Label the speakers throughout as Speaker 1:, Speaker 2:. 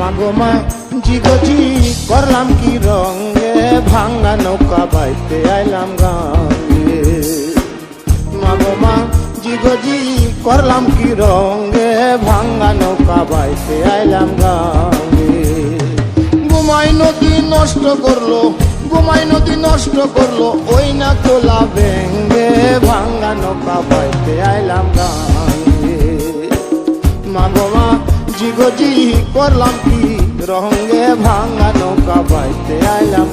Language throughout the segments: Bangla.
Speaker 1: মাগোমা জিগজি করলাম কি রঙে ভাঙ্গা নৌকা বাইতে আইলাম গাঙ্গে মাগোমা জিগজি করলাম কি রঙে ভাঙ্গা নৌকা বাইতে আইলাম গাঙ্গে ঘুমাই নদী নষ্ট করল, ঘুমাই নদী নষ্ট করল, ওই না তোলা ভেঙ্গে ভাঙ্গা নৌকা বাইতে আইলাম গাঙ্গে মাগমা জিগজি করলাম কি? রঙে ভাঙা নৌকা বাইতে আইলাম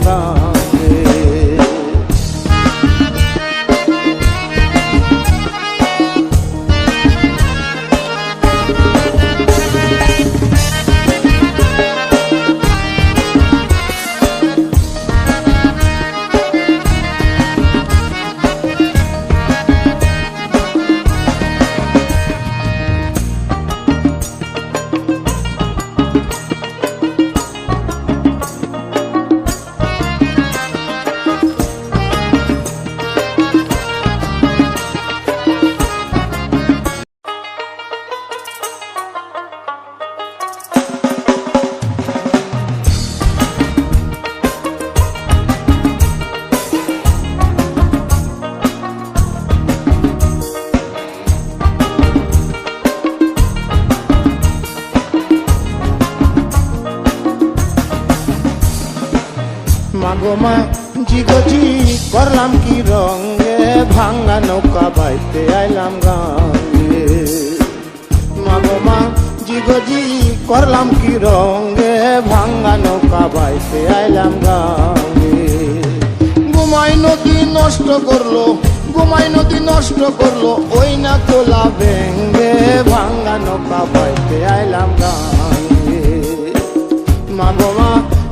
Speaker 1: গাঙ্গে মাগমা জিগজি, করলাম কি রঙে ভাঙ্গা নৌকা বাইতে আইলাম গাঙ্গে মাগমা জিগজি, করলাম কি রঙে ভাঙ্গা নৌকা বাইতে আইলাম গাঙ্গে ঘুমাই নদী নষ্ট করল ঘুমাই নদী নষ্ট করল, ওই না তোলা ভেঙ্গে ভাঙ্গা নৌকা বাইতে আইলাম গাঙ্গে মাগমা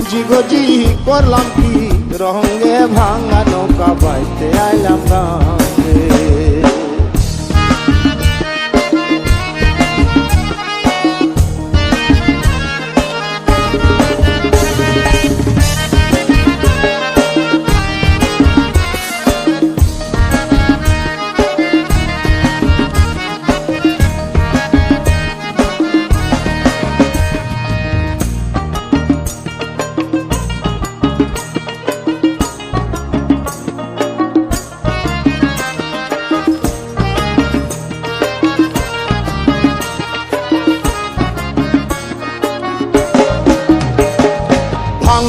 Speaker 1: জিগজি করলাম কি? রঙে ভাঙা নৌকা বাইতে আইলাম গাঙ্গে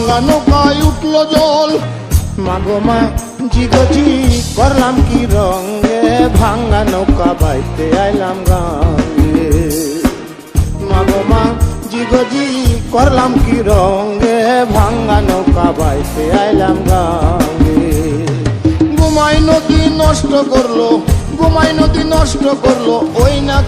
Speaker 1: ভাঙ্গা নৌকায় উঠল জল। মাগমা জিগজি, করলাম কি রঙে? ভাঙ্গা নৌকা বাইতে আইলাম গাঙ্গে মাগমা জিগজি, করলাম কি রঙে? ভাঙ্গা নৌকা বাইতে আইলাম গাঙ্গে ঘুমাই নদী নষ্ট করল ঘুমাই নদী নষ্ট করল, ওই না